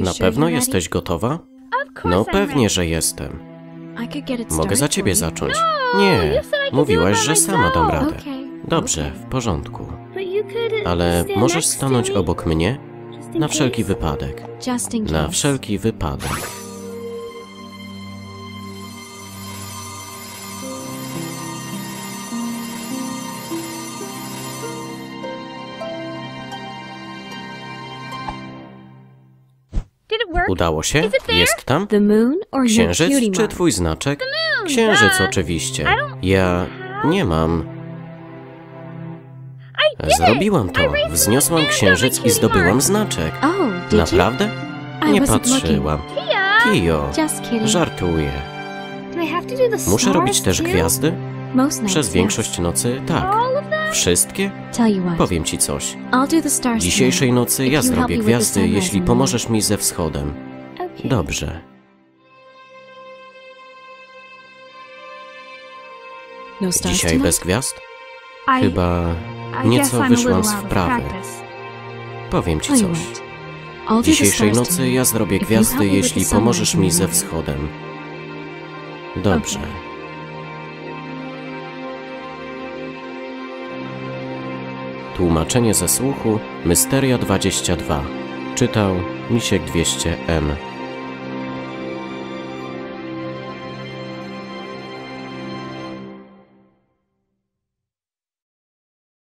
Na pewno jesteś gotowa? No pewnie, że jestem. Mogę za ciebie zacząć. Nie, mówiłaś, że sama dam radę. Dobrze, w porządku. Ale możesz stanąć obok mnie? Na wszelki wypadek. Na wszelki wypadek. Udało się? Jest tam? Księżyc czy twój znaczek? Księżyc oczywiście. Ja nie mam. Zrobiłam to. Wzniosłam księżyc i zdobyłam znaczek. Naprawdę? Nie patrzyłam. Tio, żartuję. Muszę robić też gwiazdy? Przez większość nocy tak. Wszystkie? Powiem ci coś. Dzisiejszej nocy ja zrobię gwiazdy, jeśli pomożesz mi ze wschodem. Dobrze. Dzisiaj bez gwiazd? Chyba nieco wyszłam z wprawy. Powiem ci coś. Dzisiejszej nocy ja zrobię gwiazdy, jeśli pomożesz mi ze wschodem. Dobrze. Tłumaczenie ze słuchu Mysteria 22. Czytał Misiek 200M.